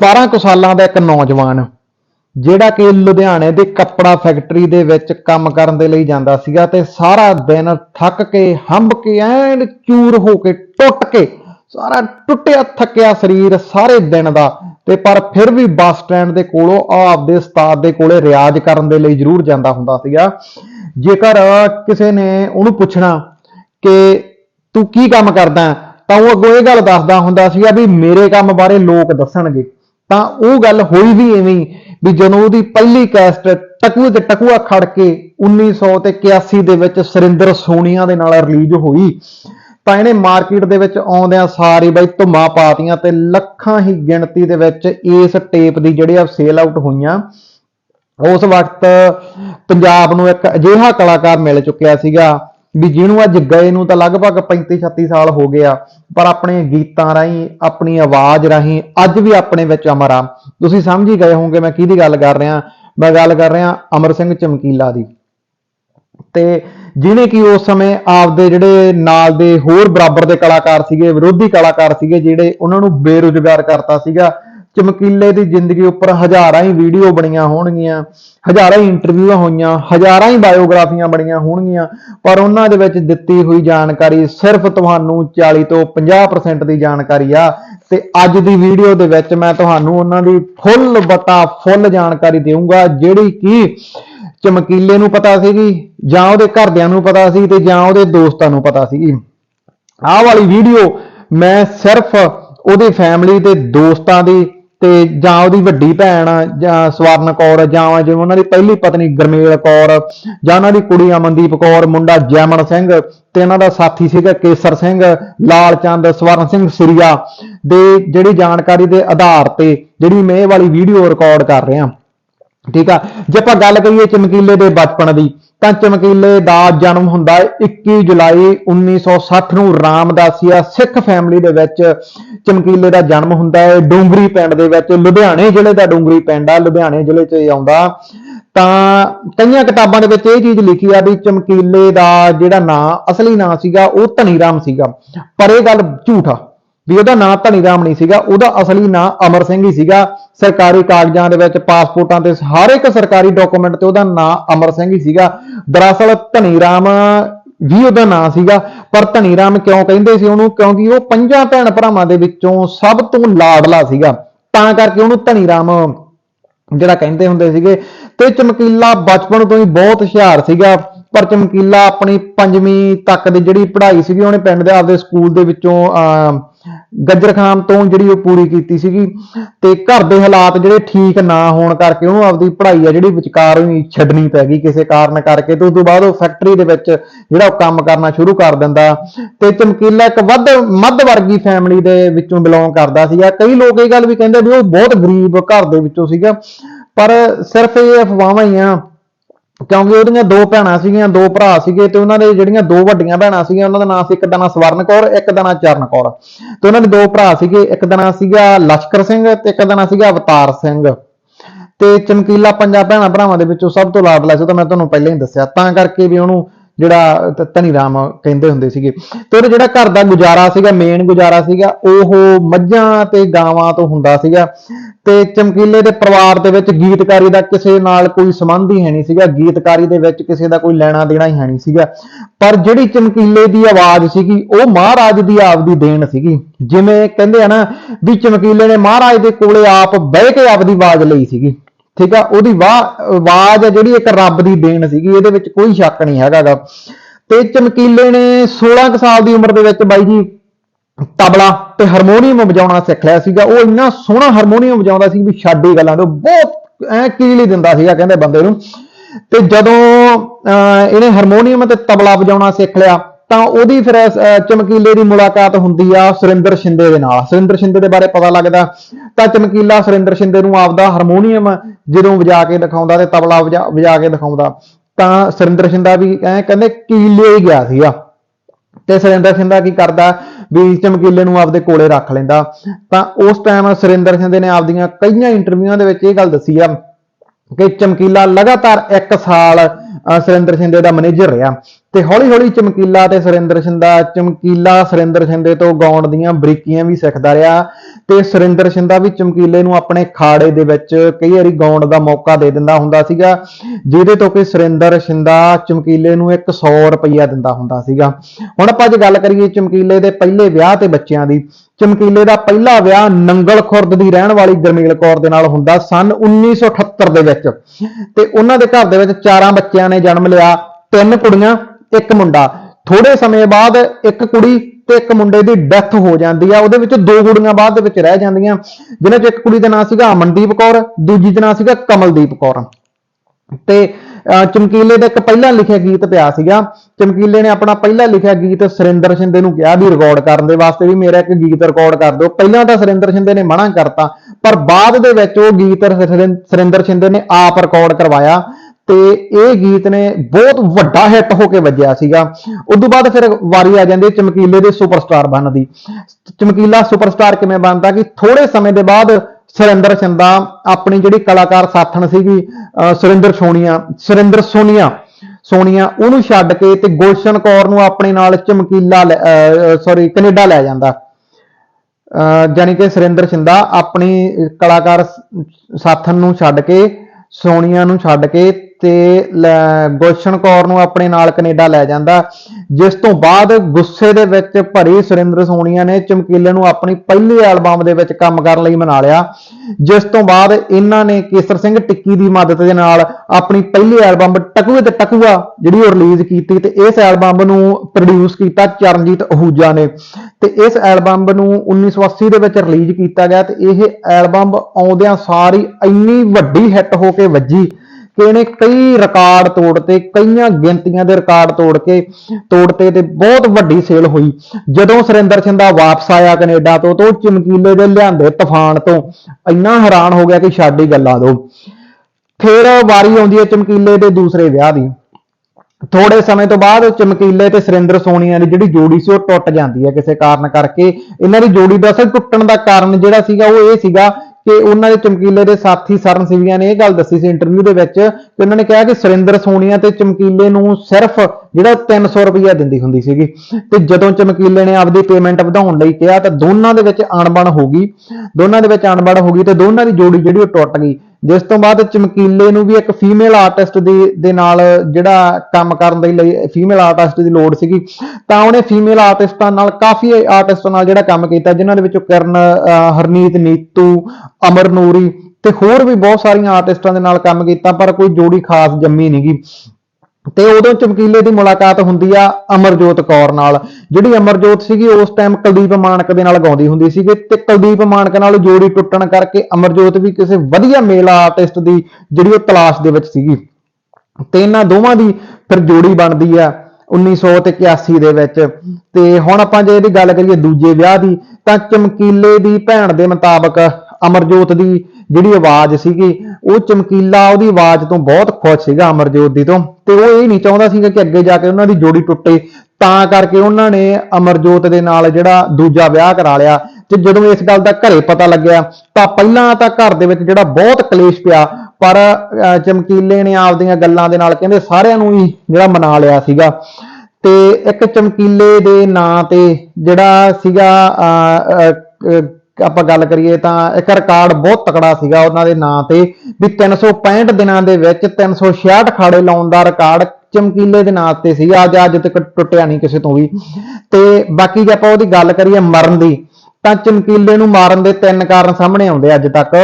17 ਕੁ ਸਾਲਾਂ ਦਾ ਇੱਕ ਨੌਜਵਾਨ, ਜਿਹੜਾ ਕਿ ਲੁਧਿਆਣੇ ਦੇ ਕੱਪੜਾ ਫੈਕਟਰੀ ਦੇ ਵਿੱਚ ਕੰਮ ਕਰਨ ਦੇ ਲਈ ਜਾਂਦਾ ਸੀਗਾ ਤੇ ਸਾਰਾ ਦਿਨ ਥੱਕ ਕੇ, ਹੰਬ ਕੇ, ਐਨ ਚੂਰ ਹੋ ਕੇ, ਟੁੱਟ ਕੇ, ਸਾਰਾ ਟੁੱਟਿਆ, ਥੱਕਿਆ ਸਰੀਰ ਸਾਰੇ ਦਿਨ ਦਾ। ਤੇ ਪਰ ਫਿਰ ਵੀ ਬੱਸ ਸਟੈਂਡ ਦੇ ਕੋਲੋਂ ਆ ਆਪਦੇ ਉਸਤਾਦ ਦੇ ਕੋਲੇ ਰਿਆਜ਼ ਕਰਨ ਦੇ ਲਈ ਜ਼ਰੂਰ ਜਾਂਦਾ ਹੁੰਦਾ ਸੀਗਾ। ਜੇਕਰ ਕਿਸੇ ਨੇ ਉਹਨੂੰ ਪੁੱਛਣਾ ਕਿ ਤੂੰ ਕੀ ਕੰਮ ਕਰਦਾ, ਤਾਂ ਉਹ ਅੱਗੋਂ ਇਹ ਗੱਲ ਦੱਸਦਾ ਹੁੰਦਾ ਸੀਗਾ ਵੀ ਮੇਰੇ ਕੰਮ ਬਾਰੇ ਲੋਕ ਦੱਸਣਗੇ। ਤਾਂ ਉਹ ਗੱਲ ਹੋਈ ਵੀ ਐਵੇਂ ਵੀ ਜਦੋਂ ਉਹਦੀ ਪਹਿਲੀ ਕੈਸਟ ਟਕੂਏ ਤੇ ਟਕੂਆ ਖੜ ਕੇ 1981 ਦੇ ਵਿੱਚ ਸੁਰਿੰਦਰ ਸੋਨੀਆ ਦੇ ਨਾਲ ਰਿਲੀਜ਼ ਹੋਈ, ਤਾਂ ਇਹਨੇ ਮਾਰਕੀਟ ਦੇ ਵਿੱਚ ਆਉਂਦਿਆਂ ਸਾਰੀ ਬਾਈ ਧੁੰਮਾਂ ਪਾਤੀਆਂ ਤੇ ਲੱਖਾਂ ਹੀ ਗਿਣਤੀ ਦੇ ਵਿੱਚ ਇਸ ਟੇਪ ਦੀ ਜਿਹੜੇ ਆ ਸੇਲ ਆਊਟ ਹੋਈਆਂ। ਉਸ ਵਕਤ ਪੰਜਾਬ ਨੂੰ ਇੱਕ ਅਜਿਹਾ ਕਲਾਕਾਰ ਮਿਲ ਚੁੱਕਿਆ ਸੀਗਾ ਵੀ ਜਿਹਨੂੰ ਅੱਜ ਗਏ ਨੂੰ ਤਾਂ ਲਗਭਗ 35 36 ਸਾਲ ਹੋ ਗਿਆ ਪਰ ਆਪਣੇ ਗੀਤਾਂ ਰਾਹੀਂ, ਆਪਣੀ ਆਵਾਜ਼ ਰਾਹੀਂ ਅੱਜ ਵੀ ਆਪਣੇ ਵਿੱਚ ਅਮਰ ਆ। ਤੁਸੀਂ ਸਮਝ ਹੀ ਗਏ ਹੋਵੋਗੇ ਮੈਂ ਕਿਹਦੀ ਗੱਲ ਕਰ ਰਿਹਾ। ਮੈਂ ਗੱਲ ਕਰ ਰਿਹਾ ਅਮਰ ਸਿੰਘ ਚਮਕੀਲਾ ਦੀ। ਤੇ ਜਿਹਨੇ ਕਿ ਉਸ ਸਮੇਂ ਆਪਦੇ ਜਿਹੜੇ ਨਾਲ ਦੇ ਹੋਰ ਬਰਾਬਰ ਦੇ ਕਲਾਕਾਰ ਸੀਗੇ, ਵਿਰੋਧੀ ਕਲਾਕਾਰ ਸੀਗੇ, ਜਿਹੜੇ ਉਹਨਾਂ ਨੂੰ ਬੇਰੁਜ਼ਗਾਰ ਕਰਤਾ ਸੀਗਾ ਚਮਕੀਲੇ ਦੀ ਜ਼ਿੰਦਗੀ ਉੱਪਰ ਹਜ਼ਾਰਾਂ ਹੀ ਵੀਡੀਓ ਬਣੀਆਂ ਹੋਣਗੀਆਂ, ਹਜ਼ਾਰਾਂ ਹੀ ਇੰਟਰਵਿਊਆਂ ਹੋਈਆਂ, ਹਜ਼ਾਰਾਂ ਹੀ ਬਾਇਓਗ੍ਰਾਫੀਆਂ ਬਣੀਆਂ ਹੋਣਗੀਆਂ, ਪਰ ਉਹਨਾਂ ਦੇ ਵਿੱਚ ਦਿੱਤੀ ਹੋਈ ਜਾਣਕਾਰੀ ਸਿਰਫ ਤੁਹਾਨੂੰ 40 ਤੋਂ 50% ਦੀ ਜਾਣਕਾਰੀ ਆ ਤੇ ਅੱਜ ਦੀ ਵੀਡੀਓ ਦੇ ਵਿੱਚ ਮੈਂ ਤੁਹਾਨੂੰ ਉਹਨਾਂ ਦੀ ਫੁੱਲ ਬਤਾ, ਫੁੱਲ ਜਾਣਕਾਰੀ ਦੇਵਾਂਗਾ ਜਿਹੜੀ ਕਿ ਚਮਕੀਲੇ ਨੂੰ ਪਤਾ ਸੀਗੀ, ਜਾਂ ਉਹਦੇ ਘਰਦਿਆਂ ਨੂੰ ਪਤਾ ਸੀ ਤੇ ਜਾਂ ਉਹਦੇ ਦੋਸਤਾਂ ਨੂੰ ਪਤਾ ਸੀਗੀ। ਆਹ ਵਾਲੀ ਵੀਡੀਓ ਮੈਂ ਸਿਰਫ ਉਹਦੀ ਫੈਮਿਲੀ ਤੇ ਦੋਸਤਾਂ ਦੀ ਤੇ ਜਾਂ ਉਹਦੀ ਵੱਡੀ ਭੈਣ ਜਾਂ ਸਵਰਨ ਕੌਰ ਜਾਂ ਜਿਵੇਂ ਉਹਨਾਂ ਦੀ ਪਹਿਲੀ ਪਤਨੀ ਗਰਮੇਲ ਕੌਰ ਜਾਂ ਉਹਨਾਂ ਦੀ ਕੁੜੀ ਅਮਨਦੀਪ ਕੌਰ, ਮੁੰਡਾ ਜੈਮਨ ਸਿੰਘ ਤੇ ਇਹਨਾਂ ਦਾ ਸਾਥੀ ਸੀਗਾ ਕੇਸਰ ਸਿੰਘ, ਲਾਲ ਚੰਦ, ਸਵਰਨ ਸਿੰਘ ਸਿਰੀਆ ਦੇ ਜਿਹੜੀ ਜਾਣਕਾਰੀ ਦੇ ਆਧਾਰ ਤੇ ਜਿਹੜੀ ਮੈਂ ਇਹ ਵਾਲੀ ਵੀਡੀਓ ਰਿਕਾਰਡ ਕਰ ਰਿਹਾ। ਠੀਕ ਆ? ਜੇ ਆਪਾਂ ਗੱਲ ਕਰੀਏ ਚਮਕੀਲੇ ਦੇ ਬਚਪਨ ਦੀ ਤਾਂ ਚਮਕੀਲੇ ਦਾ ਜਨਮ ਹੁੰਦਾ ਹੈ 21 ਜੁਲਾਈ 1960 ਨੂੰ ਰਾਮਦਾਸੀਆ ਸਿੱਖ ਫੈਮਿਲੀ ਦੇ ਵਿੱਚ। ਚਮਕੀਲੇ ਦਾ ਜਨਮ ਹੁੰਦਾ ਹੈ ਡੂੰਗਰੀ ਪਿੰਡ ਦੇ ਵਿੱਚ। ਲੁਧਿਆਣੇ ਜ਼ਿਲ੍ਹੇ ਦਾ ਡੂੰਗਰੀ ਪਿੰਡ ਆ, ਲੁਧਿਆਣੇ ਜ਼ਿਲ੍ਹੇ 'ਚ ਇਹ ਆਉਂਦਾ। ਤਾਂ ਕਈਆਂ ਕਿਤਾਬਾਂ ਦੇ ਵਿੱਚ ਇਹ ਚੀਜ਼ ਲਿਖੀ ਆ ਵੀ ਚਮਕੀਲੇ ਦਾ ਜਿਹੜਾ ਨਾਂ, ਅਸਲੀ ਨਾਂ ਸੀਗਾ, ਉਹ ਧਨੀ ਰਾਮ ਸੀਗਾ। ਪਰ ਇਹ ਗੱਲ ਝੂਠ ਆ। ਵੀ ਉਹਦਾ ਨਾਂ ਧਨੀ ਰਾਮ ਨਹੀਂ ਸੀਗਾ ਉਹਦਾ ਅਸਲੀ ਨਾਂ ਅਮਰ ਸਿੰਘ ਹੀ ਸੀਗਾ। ਸਰਕਾਰੀ ਕਾਗਜ਼ਾਂ ਦੇ ਵਿੱਚ ਪਾਸਪੋਰਟਾਂ ਤੇ ਹਰ ਇੱਕ ਸਰਕਾਰੀ ਡਾਕੂਮੈਂਟ ਤੇ ਉਹਦਾ ਨਾਂ ਅਮਰ ਸਿੰਘ ਹੀ ਸੀਗਾ। ਦਰਅਸਲ ਧਨੀ ਰਾਮ ਵੀ ਉਹਦਾ ਨਾਂ ਸੀਗਾ ਪਰ ਧਨੀ ਰਾਮ ਕਿਉਂ ਕਹਿੰਦੇ ਸੀ ਉਹਨੂੰ? ਕਿਉਂਕਿ ਉਹ ਪੰਜਾਂ ਭੈਣ ਭਰਾਵਾਂ ਦੇ ਵਿੱਚੋਂ ਸਭ ਤੋਂ ਲਾਡਲਾ ਸੀਗਾ। ਤਾਂ ਕਰਕੇ ਉਹਨੂੰ ਧਨੀ ਰਾਮ ਜਿਹੜਾ ਕਹਿੰਦੇ ਹੁੰਦੇ ਸੀਗੇ ਤੇ ਚਮਕੀਲਾ ਬਚਪਨ ਤੋਂ ਹੀ ਬਹੁਤ ਹੁਸ਼ਿਆਰ ਸੀਗਾ। ਪਰ ਚਮਕੀਲਾ ਆਪਣੀ ਪੰਜਵੀਂ ਤੱਕ ਦੀ ਜਿਹੜੀ ਪੜ੍ਹਾਈ ਸੀਗੀ ਉਹਨੇ ਪਿੰਡ ਦੇ ਆਪਦੇ ਸਕੂਲ ਦੇ ਵਿੱਚੋਂ ਅਹ, ਗੱਜਰਖਾਮ ਤੋਂ ਜਿਹੜੀ ਉਹ ਪੂਰੀ ਕੀਤੀ ਸੀਗੀ ਤੇ ਘਰ ਦੇ ਹਾਲਾਤ ਜਿਹੜੇ ਠੀਕ ਨਾ ਹੋਣ ਕਰਕੇ ਉਹਨੂੰ ਆਪਦੀ ਪੜ੍ਹਾਈ ਆ ਜਿਹੜੀ ਵਿਚਕਾਰ ਹੀ ਛੱਡਣੀ ਪੈ ਗਈ ਕਿਸੇ ਕਾਰਨ ਕਰਕੇ ਤੇ ਉਸ ਤੋਂ ਬਾਅਦ ਉਹ ਫੈਕਟਰੀ ਦੇ ਵਿੱਚ ਜਿਹੜਾ ਉਹ ਕੰਮ ਕਰਨਾ ਸ਼ੁਰੂ ਕਰ ਦਿੰਦਾ ਤੇ ਚਮਕੀਲਾ ਇੱਕ ਵੱਧ ਮੱਧ ਵਰਗੀ ਫੈਮਿਲੀ ਦੇ ਵਿੱਚੋਂ ਬਿਲੋਂਗ ਕਰਦਾ ਸੀਗਾ। ਕਈ ਲੋਕ ਇਹ ਗੱਲ ਵੀ ਕਹਿੰਦੇ ਵੀ ਉਹ ਬਹੁਤ ਗਰੀਬ ਘਰ ਦੇ ਵਿੱਚੋਂ ਸੀਗਾ, ਪਰ ਸਿਰਫ ਇਹ ਅਫਵਾਹਾਂ ਹੀ ਆ ਕਿਉਂਕਿ ਉਹਦੀਆਂ ਦੋ ਭੈਣਾਂ ਸੀਗੀਆਂ, ਦੋ ਭਰਾ ਸੀਗੇ ਤੇ ਉਹਨਾਂ ਦੇ ਜਿਹੜੀਆਂ ਦੋ ਵੱਡੀਆਂ ਭੈਣਾਂ ਸੀਗੀਆਂ, ਉਹਨਾਂ ਦਾ ਨਾਮ ਸੀ ਇੱਕ ਦਾ ਨਾਮ ਸਵਰਨ ਕੌਰ, ਇੱਕ ਦਾ ਨਾਮ ਚਰਨ ਕੌਰ। ਤੇ ਉਹਨਾਂ ਦੇ ਦੋ ਭਰਾ ਸੀਗੇ, ਇੱਕ ਦਾ ਨਾਮ ਸੀਗਾ ਲਸ਼ਕਰ ਸਿੰਘ ਤੇ ਇੱਕ ਦਾ ਨਾਮ ਸੀਗਾ ਅਵਤਾਰ ਸਿੰਘ। ਤੇ ਚਮਕੀਲਾ ਪੰਜਾਂ ਭੈਣਾਂ ਭਰਾਵਾਂ ਦੇ ਵਿੱਚੋਂ ਸਭ ਤੋਂ ਲਾਡਲਾ ਸੀ ਉਹ ਤਾਂ ਮੈਂ ਤੁਹਾਨੂੰ ਪਹਿਲਾਂ ਹੀ ਦੱਸਿਆ। ਤਾਂ ਕਰਕੇ ਵੀ ਉਹਨੂੰ ਜਿਹੜਾ ਧਨੀ ਰਾਮ ਕਹਿੰਦੇ ਹੁੰਦੇ ਸੀਗੇ। ਤੇ ਉਹਦਾ ਜਿਹੜਾ ਘਰ ਦਾ ਗੁਜ਼ਾਰਾ ਸੀਗਾ ਮੇਨ ਗੁਜ਼ਾਰਾ ਸੀਗਾ, ਉਹ ਮੱਝਾਂ ਤੇ ਗਾਵਾਂ ਤੋਂ ਹੁੰਦਾ ਸੀਗਾ। ਤੇ ਚਮਕੀਲੇ ਦੇ ਪਰਿਵਾਰ ਦੇ ਵਿੱਚ ਗੀਤਕਾਰੀ ਦਾ ਕਿਸੇ ਨਾਲ ਕੋਈ ਸੰਬੰਧ ਹੀ ਹੈ ਨਹੀਂ ਸੀਗਾ। ਗੀਤਕਾਰੀ ਦੇ ਵਿੱਚ ਕਿਸੇ ਦਾ ਕੋਈ ਲੈਣਾ ਦੇਣਾ ਹੀ ਹੈ ਨਹੀਂ ਸੀਗਾ। ਪਰ ਜਿਹੜੀ ਚਮਕੀਲੇ ਦੀ ਆਵਾਜ਼ ਸੀਗੀ, ਉਹ ਮਹਾਰਾਜ ਦੀ ਆਪਦੀ ਦੇਣ ਸੀਗੀ। ਜਿਵੇਂ ਕਹਿੰਦੇ ਆ ਨਾ ਵੀ ਚਮਕੀਲੇ ਨੇ ਮਹਾਰਾਜ ਦੇ ਕੋਲੇ ਆਪ ਬਹਿ ਕੇ ਆਪਦੀ ਆਵਾਜ਼ ਲਈ ਸੀਗੀ। ਠੀਕ ਆ? ਉਹਦੀ ਵਾਹ ਆਵਾਜ਼ ਆ ਜਿਹੜੀ ਇੱਕ ਰੱਬ ਦੀ ਦੇਣ ਸੀਗੀ ਇਹਦੇ ਵਿੱਚ ਕੋਈ ਸ਼ੱਕ ਨਹੀਂ ਹੈਗਾ ਗਾ। ਤੇ ਚਮਕੀਲੇ ਨੇ 16 ਕੁ ਸਾਲ ਦੀ ਉਮਰ ਦੇ ਵਿੱਚ ਬਾਈ ਜੀ ਤਬਲਾ ਤੇ ਹਾਰਮੋਨੀਅਮ ਵਜਾਉਣਾ ਸਿੱਖ ਲਿਆ ਸੀਗਾ। ਉਹ ਇੰਨਾ ਸੋਹਣਾ ਹਾਰਮੋਨੀਅਮ ਵਜਾਉਂਦਾ ਸੀ ਵੀ ਛਾਡੀ ਗੱਲਾਂ ਤੋਂ। ਬਹੁਤ ਐ ਕੀਲੀ ਦਿੰਦਾ ਸੀਗਾ ਕਹਿੰਦੇ ਬੰਦੇ ਨੂੰ। ਤੇ ਜਦੋਂ ਅਹ, ਇਹਨੇ ਹਾਰਮੋਨੀਅਮ ਤੇ ਤਬਲਾ ਵਜਾਉਣਾ ਸਿੱਖ ਲਿਆ ਤਾਂ ਉਹਦੀ ਫਿਰ ਚਮਕੀਲੇ ਦੀ ਮੁਲਾਕਾਤ ਹੁੰਦੀ ਆ ਸੁਰਿੰਦਰ ਸ਼ਿੰਦੇ ਦੇ ਨਾਲ। ਸੁਰਿੰਦਰ ਸ਼ਿੰਦੇ ਦੇ ਬਾਰੇ ਪਤਾ ਲੱਗਦਾ ਤਾਂ ਚਮਕੀਲਾ ਸੁਰਿੰਦਰ ਸ਼ਿੰਦੇ ਨੂੰ ਆਪਦਾ ਹਾਰਮੋਨੀਅਮ ਜਦੋਂ ਵਜਾ ਕੇ ਦਿਖਾਉਂਦਾ ਤੇ ਤਬਲਾ ਵਜਾ ਕੇ ਦਿਖਾਉਂਦਾ, ਤਾਂ ਸੁਰਿੰਦਰ ਸ਼ਿੰਦਾ ਵੀ ਕਹਿੰਦੇ ਕੀਲੇ ਹੀ ਗਿਆ ਸੀਗਾ। ਤੇ ਸੁਰਿੰਦਰ ਸ਼ਿੰਦਾ ਕੀ ਕਰਦਾ ਵੀ ਚਮਕੀਲੇ ਨੂੰ ਆਪਦੇ ਕੋਲੇ ਰੱਖ ਲੈਂਦਾ। ਤਾਂ ਉਸ ਟਾਈਮ ਸੁਰਿੰਦਰ ਸ਼ਿੰਦੇ ਨੇ ਆਪਦੀਆਂ ਕਈਆਂ ਇੰਟਰਵਿਊਆਂ ਦੇ ਵਿੱਚ ਇਹ ਗੱਲ ਦੱਸੀ ਆ ਕਿ ਚਮਕੀਲਾ ਲਗਾਤਾਰ 1 ਸਾਲ ਸੁਰਿੰਦਰ ਸ਼ਿੰਦੇ ਦਾ ਮੈਨੇਜਰ ਰਿਹਾ। ਤੇ ਹੌਲੀ ਹੌਲੀ ਚਮਕੀਲਾ ਤੇ ਸੁਰਿੰਦਰ ਸ਼ਿੰਦਾ ਚਮਕੀਲਾ ਸੁਰਿੰਦਰ ਸ਼ਿੰਦੇ ਤੋਂ ਗਾਉਣ ਦੀਆਂ ਬਰੀਕੀਆਂ ਵੀ ਸਿੱਖਦਾ ਰਿਹਾ। ਤੇ ਸੁਰਿੰਦਰ ਸ਼ਿੰਦਾ ਵੀ ਚਮਕੀਲੇ ਨੂੰ ਆਪਣੇ ਖਾੜੇ ਦੇ ਵਿੱਚ ਕਈ ਵਾਰੀ ਗਾਉਣ ਦਾ ਮੌਕਾ ਦੇ ਦਿੰਦਾ ਹੁੰਦਾ ਸੀਗਾ, ਜਿਹਦੇ ਤੋਂ ਕਿ ਸੁਰਿੰਦਰ ਸ਼ਿੰਦਾ ਚਮਕੀਲੇ ਨੂੰ 100 ਰੁਪਈਆ ਦਿੰਦਾ ਹੁੰਦਾ ਸੀਗਾ। ਹੁਣ ਆਪਾਂ ਜੇ ਗੱਲ ਕਰੀਏ ਚਮਕੀਲੇ ਦੇ ਪਹਿਲੇ ਵਿਆਹ ਤੇ ਬੱਚਿਆਂ ਦੀ ਚਮਕੀਲੇ ਦਾ ਪਹਿਲਾ ਵਿਆਹ ਨੰਗਲ ਖੁਰਦ ਦੀ ਰਹਿਣ ਵਾਲੀ ਗਰਮੇਲ ਕੌਰ ਦੇ ਨਾਲ ਹੁੰਦਾ ਸਨ 1978 ਦੇ ਵਿੱਚ। ਤੇ ਉਹਨਾਂ ਦੇ ਘਰ ਦੇ ਵਿੱਚ ਚਾਰਾਂ ਬੱਚਿਆਂ ਨੇ ਜਨਮ ਲਿਆ, ਤਿੰਨ ਕੁੜੀਆਂ, ਇੱਕ ਮੁੰਡਾ। ਥੋੜੇ ਸਮੇਂ ਬਾਅਦ ਇੱਕ ਕੁੜੀ ਤੇ ਇੱਕ ਮੁੰਡੇ ਦੀ ਡੈਥ ਹੋ ਜਾਂਦੀ ਆ। ਉਹਦੇ ਵਿੱਚ ਦੋ ਕੁੜੀਆਂ ਬਾਅਦ ਦੇ ਵਿੱਚ ਰਹਿ ਜਾਂਦੀਆਂ। ਜਿਨ੍ਹਾਂ 'ਚ ਇੱਕ ਕੁੜੀ ਦਾ ਨਾਂ ਸੀਗਾ ਅਮਨਦੀਪ ਕੌਰ, ਦੂਜੀ ਦਾ ਨਾਂ ਸੀਗਾ ਕਮਲਦੀਪ ਕੌਰ। ਤੇ ਚਮਕੀਲੇ ਦਾ ਇੱਕ ਪਹਿਲਾਂ ਲਿਖਿਆ ਗੀਤ ਪਿਆ ਸੀਗਾ। ਚਮਕੀਲੇ ਨੇ ਆਪਣਾ ਪਹਿਲਾ ਲਿਖਿਆ ਗੀਤ ਸੁਰਿੰਦਰ ਸ਼ਿੰਦੇ ਨੂੰ ਕਿਹਾ ਵੀ ਰਿਕਾਰਡ ਕਰਨ ਦੇ ਵਾਸਤੇ ਵੀ ਮੇਰਾ ਇੱਕ ਗੀਤ ਰਿਕਾਰਡ ਕਰ ਦਿਓ। ਪਹਿਲਾਂ ਤਾਂ ਸੁਰਿੰਦਰ ਸ਼ਿੰਦੇ ਨੇ ਮਨਾ ਕਰਤਾ, ਪਰ ਬਾਅਦ ਦੇ ਵਿੱਚ ਉਹ ਗੀਤ ਸੁਰਿੰ- ਸੁਰਿੰਦਰ ਸ਼ਿੰਦੇ ਨੇ ਆਪ ਰਿਕਾਰਡ ਕਰਵਾਇਆ ਤੇ ਇਹ ਗੀਤ ਨੇ ਬਹੁਤ ਵੱਡਾ ਹਿੱਟ ਹੋ ਕੇ ਵੱਜਿਆ ਸੀਗਾ। ਉਸ ਤੋਂ ਬਾਅਦ ਫਿਰ ਵਾਰੀ ਆ ਜਾਂਦੀ ਚਮਕੀਲੇ ਦੇ ਸੁਪਰਸਟਾਰ ਬਣਨ ਦੀ ਚਮਕੀਲਾ ਸੁਪਰਸਟਾਰ ਕਿਵੇਂ ਬਣਦਾ ਕਿ ਥੋੜੇ ਸਮੇਂ ਦੇ ਬਾਅਦ ਸੁਰਿੰਦਰ ਸ਼ਿੰਦਾ ਆਪਣੀ ਜਿਹੜੀ ਕਲਾਕਾਰ ਸਾਥਣ ਸੀਗੀ ਸੁਰਿੰਦਰ ਸੋਨੀਆ ਸੁਰਿੰਦਰ ਸੋਨੀਆ ਸੋਨੀਆ, ਉਹਨੂੰ ਛੱਡ ਕੇ ਤੇ ਗੁਲਸ਼ਨ ਕੌਰ ਨੂੰ ਆਪਣੇ ਨਾਲ ਚਮਕੀਲਾ ਸੌਰੀ ਕੈਨੇਡਾ ਲੈ ਜਾਂਦਾ। ਅਹ, ਜਾਣੀ ਕਿ ਸੁਰਿੰਦਰ ਸ਼ਿੰਦਾ ਆਪਣੀ ਕਲਾਕਾਰ ਸ- ਸਾਥਣ ਨੂੰ ਛੱਡ ਕੇ, ਸੋਨੀਆ ਨੂੰ ਛੱਡ ਕੇ ਤੇ ਲੈ- ਕੌਰ ਨੂੰ ਆਪਣੇ ਨਾਲ ਕੈਨੇਡਾ ਲੈ ਜਾਂਦਾ। ਜਿਸ ਤੋਂ ਬਾਅਦ ਗੁੱਸੇ ਦੇ ਵਿੱਚ ਭਰੀ ਸੁਰਿੰਦਰ ਸੋਨੀਆ ਨੇ ਚਮਕੀਲੇ ਨੂੰ ਆਪਣੀ ਪਹਿਲੀ ਐਲਬਮ ਦੇ ਵਿੱਚ ਕੰਮ ਕਰਨ ਲਈ ਮਨਾ ਲਿਆ। ਜਿਸ ਤੋਂ ਬਾਅਦ ਇਹਨਾਂ ਨੇ ਕੇਸਰ ਸਿੰਘ ਟਿੱਕੀ ਦੀ ਮਦਦ ਦੇ ਨਾਲ ਆਪਣੀ ਪਹਿਲੀ ਐਲਬਮ ਟਕੂਏ ਤੇ ਟਕੂਆ ਜਿਹੜੀ ਉਹ ਰਿਲੀਜ਼ ਕੀਤੀ ਤੇ ਇਸ ਐਲਬਮ ਨੂੰ ਪ੍ਰੋਡਿਊਸ ਕੀਤਾ ਚਰਨਜੀਤ ਅਹੂਜਾ ਨੇ। ਤੇ ਇਸ ਐਲਬਮ ਨੂੰ 1980 ਦੇ ਵਿੱਚ ਰਿਲੀਜ਼ ਕੀਤਾ ਗਿਆ ਤੇ ਇਹ ਐਲਬਮ ਆਉਂਦਿਆਂ ਸਾਰੀ ਇੰਨੀ ਵੱਡੀ ਹਿੱਟ ਹੋ ਕੇ ਵੱਜੀ। ਕਿ ਇਹਨੇ ਕਈ ਰਿਕਾਰਡ ਤੋੜਤੇ, ਕਈਆਂ ਗਿਣਤੀਆਂ ਦੇ ਰਿਕਾਰਡ ਤੋੜ ਕੇ, ਤੋੜਤੇ ਤੇ ਬਹੁਤ ਵੱਡੀ ਸੇਲ ਹੋਈ। ਜਦੋਂ ਸੁਰਿੰਦਰ ਸਿੰਦਾ ਵਾਪਸ ਆਇਆ ਕੈਨੇਡਾ ਤੋਂ, ਤਾਂ ਉਹ ਚਮਕੀਲੇ ਦੇ ਲਿਆਂਦੇ ਤੂਫਾਨ ਤੋਂ। ਇੰਨਾ ਹੈਰਾਨ ਹੋ ਗਿਆ ਕਿ ਛੱਡ ਹੀ ਗੱਲਾਂ ਦੋ ਫਿਰ ਵਾਰੀ ਆਉਂਦੀ ਹੈ ਚਮਕੀਲੇ ਦੇ ਦੂਸਰੇ ਵਿਆਹ ਦੀ। ਥੋੜੇ ਸਮੇਂ ਤੋਂ ਬਾਅਦ ਚਮਕੀਲੇ ਤੇ ਸੁਰਿੰਦਰ ਸੋਨੀਆ ਦੀ ਜਿਹੜੀ ਜੋੜੀ ਸੀ, ਉਹ ਟੁੱਟ ਜਾਂਦੀ ਹੈ ਕਿਸੇ ਕਾਰਨ ਕਰਕੇ। ਇਹਨਾਂ ਦੀ ਜੋੜੀ ਦਾ ਅਸਲ ਟੁੱਟਣ ਦਾ ਕਾਰਨ ਜਿਹੜਾ ਸੀਗਾ, ਉਹ ਇਹ ਸੀਗਾ ਕਿ ਉਹਨਾਂ ਦੇ ਚਮਕੀਲੇ ਦੇ ਸਾਥੀ ਸਰਨ ਸਿਵੀਆਂ ਨੇ ਇਹ ਗੱਲ ਦੱਸੀ ਸੀ ਇੰਟਰਵਿਊ ਦੇ ਵਿੱਚ ਕਿ ਉਹਨਾਂ ਨੇ ਕਿਹਾ ਕਿ ਸੁਰਿੰਦਰ ਸੋਨੀਆ ਤੇ ਚਮਕੀਲੇ ਨੂੰ ਸਿਰਫ ਜਿਹੜਾ 300 ਰੁਪਈਆ ਦਿੰਦੀ ਹੁੰਦੀ ਸੀਗੀ। ਤੇ ਜਦੋਂ ਚਮਕੀਲੇ ਨੇ ਆਪਦੀ ਪੇਮੈਂਟ ਵਧਾਉਣ ਲਈ ਕਿਹਾ ਤਾਂ ਦੋਨਾਂ ਦੇ ਵਿੱਚ ਅਣਬਣ ਹੋ ਗਈ। ਦੋਨਾਂ ਦੇ ਵਿੱਚ ਅਣਬਣ ਹੋ ਗਈ ਤੇ ਦੋਨਾਂ ਦੀ ਜੋੜੀ ਜਿਹੜੀ ਉਹ ਟੁੱਟ ਗਈ। ਜਿਸ ਤੋਂ ਬਾਅਦ ਚਮਕੀਲੇ ਨੂੰ ਵੀ ਇੱਕ ਫੀਮੇਲ ਆਰਟਿਸਟ ਦੀ ਦੇ ਨਾਲ ਜਿਹੜਾ ਕੰਮ ਕਰਨ ਦੇ ਲਈ ਫੀਮੇਲ ਆਰਟਿਸਟ ਦੀ ਲੋੜ ਸੀਗੀ ਤਾਂ ਉਹਨੇ ਫੀਮੇਲ ਆਰਟਿਸਟਾਂ ਨਾਲ ਕਾਫੀ ਆਰਟਿਸਟਾਂ ਨਾਲ ਜਿਹੜਾ ਕੰਮ ਕੀਤਾ ਜਿਨ੍ਹਾਂ ਦੇ ਵਿੱਚੋਂ ਕਿਰਨ ਅਹ, ਹਰਨੀਤ ਨੀਤੂ ਅਮਰ ਨੂਰੀ ਤੇ ਹੋਰ ਵੀ ਬਹੁਤ ਸਾਰੀਆਂ ਆਰਟਿਸਟਾਂ ਦੇ ਨਾਲ ਕੰਮ ਕੀਤਾ ਪਰ ਕੋਈ ਜੋੜੀ ਖਾਸ ਜੰਮੀ ਨਹੀਂਗੀ ਤੇ ਉਦੋਂ ਚਮਕੀਲੇ ਦੀ ਮੁਲਾਕਾਤ ਹੁੰਦੀ ਆ ਅਮਰਜੋਤ ਕੌਰ ਨਾਲ। ਜਿਹੜੀ ਅਮਰਜੋਤ ਸੀਗੀ, ਉਸ ਟਾਈਮ ਕੁਲਦੀਪ ਮਾਨਕ ਦੇ ਨਾਲ ਗਾਉਂਦੀ ਹੁੰਦੀ ਸੀਗੀ ਤੇ ਕੁਲਦੀਪ ਮਾਨਕ ਨਾਲ ਜੋੜੀ ਟੁੱਟਣ ਕਰਕੇ ਅਮਰਜੋਤ ਵੀ ਕਿਸੇ ਵਧੀਆ ਮੇਲ ਆਰਟਿਸਟ ਦੀ ਜਿਹੜੀ ਉਹ ਤਲਾਸ਼ ਦੇ ਵਿੱਚ ਸੀਗੀ। ਤੇ ਇਹਨਾਂ ਦੋਵਾਂ ਦੀ ਫਿਰ ਜੋੜੀ ਬਣਦੀ ਆ 1900 ਤੇ 81 ਦੇ ਵਿੱਚ। ਤੇ ਹੁਣ ਆਪਾਂ ਜੇ ਇਹਦੀ ਗੱਲ ਕਰੀਏ ਦੂਜੇ ਵਿਆਹ ਦੀ, ਤਾਂ ਚਮਕੀਲੇ ਦੀ ਭੈਣ ਦੇ ਮੁਤਾਬਕ ਅਮਰਜੋਤ ਦੀ ਜਿਹੜੀ ਆਵਾਜ਼ ਸੀਗੀ ਉਹ ਚਮਕੀਲਾ ਉਹਦੀ ਆਵਾਜ਼ ਤੋਂ ਬਹੁਤ ਖੁਸ਼ ਸੀਗਾ ਅਮਰਜੋਤ ਦੀ ਤੋਂ। ਤੇ ਉਹ ਇਹ ਨਹੀਂ ਚਾਹੁੰਦਾ ਸੀਗਾ ਕਿ ਅੱਗੇ ਜਾ ਕੇ ਉਹਨਾਂ ਦੀ ਜੋੜੀ ਟੁੱਟੇ। ਤਾਂ ਕਰਕੇ ਉਹਨਾਂ ਨੇ ਅਮਰਜੋਤ ਦੇ ਨਾਲ ਜਿਹੜਾ ਦੂਜਾ ਵਿਆਹ ਕਰਾ ਲਿਆ। ਤੇ ਜਦੋਂ ਇਸ ਗੱਲ ਦਾ ਘਰੇ ਪਤਾ ਲੱਗਿਆ ਤਾਂ ਪਹਿਲਾਂ ਤਾਂ ਘਰ ਦੇ ਵਿੱਚ ਜਿਹੜਾ ਬਹੁਤ ਕਲੇਸ਼ ਪਿਆ ਪਰ ਅਹ, ਚਮਕੀਲੇ ਨੇ ਆਪਦੀਆਂ ਗੱਲਾਂ ਦੇ ਨਾਲ ਕਹਿੰਦੇ ਸਾਰਿਆਂ ਨੂੰ ਹੀ ਜਿਹੜਾ ਮਨਾ ਲਿਆ ਸੀਗਾ। ਤੇ ਇੱਕ ਚਮਕੀਲੇ ਦੇ ਨਾਂ ਤੇ ਜਿਹੜਾ ਸੀਗਾ ਅਹ, ਅਹ, ਆਪਾਂ ਗੱਲ ਕਰੀਏ ਤਾਂ ਇੱਕ ਰਿਕਾਰਡ ਬਹੁਤ ਤਕੜਾ ਸੀਗਾ ਉਹਨਾਂ ਦੇ ਨਾਂ ਤੇ, ਵੀ 365 ਦਿਨਾਂ ਦੇ ਵਿੱਚ 366 ਖਾੜੇ ਲਾਉਣ ਦਾ ਰਿਕਾਰਡ ਚਮਕੀਲੇ ਦੇ ਨਾਂ ਤੇ ਸੀਗਾ ਅੱਜ ਅੱਜ ਤੱਕ ਟੁੱਟਿਆ ਨਹੀਂ ਕਿਸੇ ਤੋਂ ਵੀ। ਤੇ ਬਾਕੀ ਜੇ ਆਪਾਂ ਉਹਦੀ ਗੱਲ ਕਰੀਏ ਮਰਨ ਦੀ, ਤਾਂ ਚਮਕੀਲੇ ਨੂੰ ਮਾਰਨ ਦੇ ਤਿੰਨ ਕਾਰਨ ਸਾਹਮਣੇ ਆਉਂਦੇ ਅੱਜ ਤੱਕ।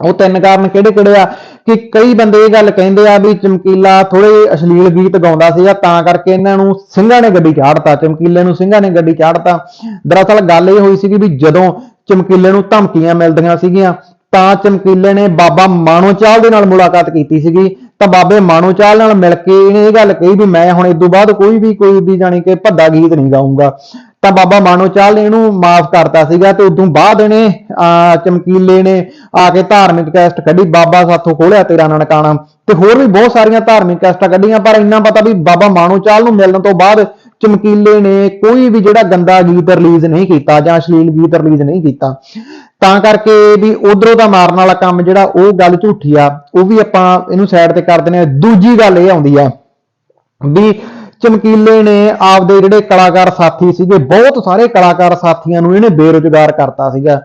ਉਹ ਤਿੰਨ ਕਾਰਨ ਕਿਹੜੇ ਕਿਹੜੇ ਆ? ਕਿ ਕਈ ਬੰਦੇ ਇਹ ਗੱਲ ਕਹਿੰਦੇ ਆ ਵੀ ਚਮਕੀਲਾ ਥੋੜੇ ਅਸ਼ਲੀਲ ਗੀਤ ਗਾਉਂਦਾ ਸੀਗਾ, ਤਾਂ ਕਰਕੇ ਇਹਨਾਂ ਨੂੰ ਸਿੰਘਾਂ ਨੇ ਗੱਡੀ ਚਾੜਤਾ ਚਮਕੀਲੇ ਨੂੰ ਸਿੰਘਾਂ ਨੇ ਗੱਡੀ ਚਾੜਤਾ ਦਰਅਸਲ ਗੱਲ ਇਹ ਹੋਈ ਸੀਗੀ ਵੀ ਜਦੋਂ ਚਮਕੀਲੇ ਨੂੰ ਧਮਕੀਆਂ ਮਿਲਦੀਆਂ ਸੀਗੀਆਂ। ਤਾਂ ਚਮਕੀਲੇ ਨੇ ਬਾਬਾ ਮਾਣੋ ਚਾਲ ਦੇ ਨਾਲ ਮੁਲਾਕਾਤ ਕੀਤੀ ਸੀਗੀ। ਤਾਂ ਬਾਬੇ ਮਾਣੋ ਚਾਲ ਨਾਲ ਮਿਲ ਕੇ ਇਹਨੇ ਇਹ ਗੱਲ ਕਹੀ ਵੀ ਮੈਂ ਹੁਣ ਇਸ ਤੋਂ ਬਾਅਦ ਕੋਈ ਵੀ ਕੋਈ ਵੀ ਜਾਣੀ ਕਿ ਭੱਦਾ ਗੀਤ ਨਹੀਂ ਗਾਉਂਗਾ ਤਾਂ ਬਾਬਾ ਮਾਣੋ ਚਾਲ ਨੇ ਇਹਨੂੰ ਮਾਫ ਕਰਤਾ ਸੀਗਾ ਤੇ ਉਦੋਂ ਬਾਅਦ ਇਹਨੇ ਆ, ਚਮਕੀਲੇ ਨੇ ਆ ਕੇ ਧਾਰਮਿਕ ਕੈਸਟ ਕੱਢੀ ਬਾਬਾ ਸਾਥੋਂ ਖੋਲਿਆ ਤੇਰਾ ਨਨਕਾਣਾ। ਤੇ ਹੋਰ ਵੀ ਬਹੁਤ ਸਾਰੀਆਂ ਧਾਰਮਿਕ ਕੈਸਟਾਂ ਕੱਢੀਆਂ ਪਰ ਇੰਨਾ ਪਤਾ ਵੀ ਬਾਬਾ ਮਾਣੋ ਚਾਲ ਨੂੰ ਮਿਲਣ ਤੋਂ ਬਾਅਦ ਚਮਕੀਲੇ ਨੇ, ਕੋਈ ਵੀ ਜਿਹੜਾ ਗੰਦਾ ਗੀਤ ਰਿਲੀਜ਼ ਨਹੀਂ ਕੀਤਾ ਜਾਂ ਅਸ਼ਲੀਲ ਗੀਤ ਰਿਲੀਜ਼ ਨਹੀਂ ਕੀਤਾ। ਤਾਂ ਕਰਕੇ ਵੀ ਉਧਰੋਂ ਦਾ ਮਾਰਨ ਵਾਲਾ ਕੰਮ ਜਿਹੜਾ ਉਹ ਗੱਲ ਝੂਠੀ ਆ, ਉਹ ਵੀ ਆਪਾਂ ਇਹਨੂੰ ਸਾਈਡ ਤੇ ਕਰ ਦਿੰਦੇ ਆ ਦੂਜੀ ਗੱਲ ਇਹ ਆਉਂਦੀ ਆ ਵੀ ਚਮਕੀਲੇ ਨੇ ਆਪਦੇ ਜਿਹੜੇ ਕਲਾਕਾਰ ਸਾਥੀ ਸੀਗੇ, ਬਹੁਤ ਸਾਰੇ ਕਲਾਕਾਰ ਸਾਥੀਆਂ ਨੂੰ ਇਹਨੇ ਬੇਰੁਜ਼ਗਾਰ ਕਰਤਾ ਸੀਗਾ।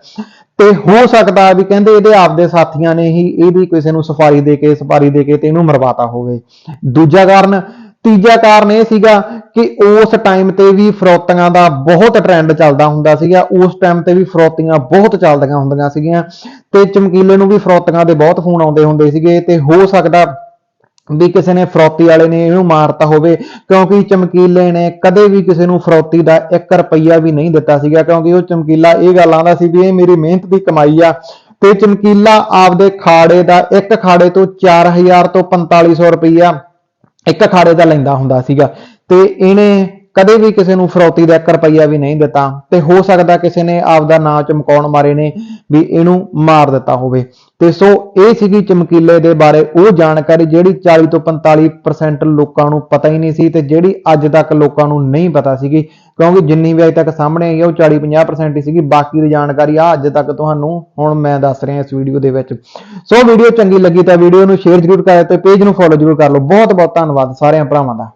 ਤੇ ਹੋ ਸਕਦਾ ਵੀ ਕਹਿੰਦੇ ਇਹਦੇ ਆਪਦੇ ਸਾਥੀਆਂ ਨੇ ਹੀ ਇਹ ਵੀ ਕਿਸੇ ਨੂੰ ਸਫਾਰੀ ਦੇ ਕੇ ਸਫਾਰੀ ਦੇ ਕੇ ਤੇ ਇਹਨੂੰ ਮਰਵਾਤਾ ਹੋਵੇ। ਦੂਜਾ ਕਾਰਨ ਤੀਜਾ ਕਾਰਨ ਇਹ ਸੀਗਾ ਕਿ ਉਸ ਟਾਈਮ ਤੇ ਵੀ ਫਰੋਤੀਆਂ ਦਾ ਬਹੁਤ ਟ੍ਰੈਂਡ ਚੱਲਦਾ ਹੁੰਦਾ ਸੀਗਾ। ਉਸ ਟਾਈਮ ਤੇ ਵੀ ਫਰੋਤੀਆਂ ਬਹੁਤ ਚੱਲਦੀਆਂ ਹੁੰਦੀਆਂ ਸੀਗੀਆਂ ਤੇ ਚਮਕੀਲੇ ਨੂੰ ਵੀ ਫਰੋਤੀਆਂ ਦੇ ਬਹੁਤ ਫੋਨ ਆਉਂਦੇ ਹੁੰਦੇ ਸੀਗੇ ਤੇ ਹੋ ਸਕਦਾ ਵੀ ਕਿਸੇ ਨੇ ਫਰੋਤੀ ਵਾਲੇ ਨੇ ਇਹਨੂੰ ਮਾਰਤਾ ਹੋਵੇ, ਕਿਉਂਕਿ ਚਮਕੀਲੇ ਨੇ ਕਦੇ ਵੀ ਕਿਸੇ ਨੂੰ ਫਰੋਤੀ ਦਾ 1 ਰੁਪਈਆ ਵੀ ਨਹੀਂ ਦਿੱਤਾ ਸੀਗਾ, ਕਿਉਂਕਿ ਉਹ ਚਮਕੀਲਾ ਇਹ ਗੱਲ ਆਂਦਾ ਸੀ ਵੀ ਇਹ ਮੇਰੀ ਮਿਹਨਤ ਦੀ ਕਮਾਈ ਆ। ਤੇ ਚਮਕੀਲਾ ਆਪਦੇ ਖਾੜੇ ਦਾ ਇੱਕ ਖਾੜੇ ਤੋਂ 4000 ਤੋਂ 4500 ਰੁਪਈਆ ਇੱਕ ਅਖਾੜੇ ਦਾ ਲੈਂਦਾ ਹੁੰਦਾ ਸੀਗਾ ਤੇ ਇਹਨੇ ਕਦੇ ਵੀ ਕਿਸੇ ਨੂੰ ਫਰੌਤੀ ਦਾ 1 ਰੁਪਈਆ ਵੀ ਨਹੀਂ ਦਿੱਤਾ ਤੇ ਹੋ ਸਕਦਾ ਕਿਸੇ ਨੇ ਆਪਦਾ ਨਾਂ ਚਮਕਾਉਣ ਮਾਰੇ ਨੇ ਵੀ ਇਹਨੂੰ ਮਾਰ ਦਿੱਤਾ ਹੋਵੇ। ਤੇ ਸੋ ਇਹ ਸੀਗੀ ਚਮਕੀਲੇ ਦੇ ਬਾਰੇ ਉਹ ਜਾਣਕਾਰੀ ਜਿਹੜੀ 40 ਤੋਂ 45% ਲੋਕਾਂ ਨੂੰ ਪਤਾ ਹੀ ਨਹੀਂ ਸੀ ਤੇ ਜਿਹੜੀ ਅੱਜ ਤੱਕ ਲੋਕਾਂ ਨੂੰ ਨਹੀਂ ਪਤਾ ਸੀਗੀ, ਕਿਉਂਕਿ ਜਿੰਨੀ ਵੀ ਅੱਜ ਤੱਕ ਸਾਹਮਣੇ ਆਈ ਹੈ ਉਹ 40 50% ਹੀ ਸੀਗੀ। ਬਾਕੀ ਦੀ ਜਾਣਕਾਰੀ ਆ ਅੱਜ ਤੱਕ ਤੁਹਾਨੂੰ ਹੁਣ ਮੈਂ ਦੱਸ ਰਿਹਾ ਇਸ ਵੀਡੀਓ ਦੇ ਵਿੱਚ। ਸੋ ਵੀਡੀਓ ਚੰਗੀ ਲੱਗੀ ਤਾਂ ਵੀਡੀਓ ਨੂੰ ਸ਼ੇਅਰ ਜ਼ਰੂਰ ਕਰਿਓ ਤੇ ਪੇਜ ਨੂੰ ਫੋਲੋ ਜ਼ਰੂਰ ਕਰ ਲਓ। ਬਹੁਤ ਬਹੁਤ ਧੰਨਵਾਦ ਸਾਰਿਆਂ ਭਰਾਵਾਂ ਦਾ।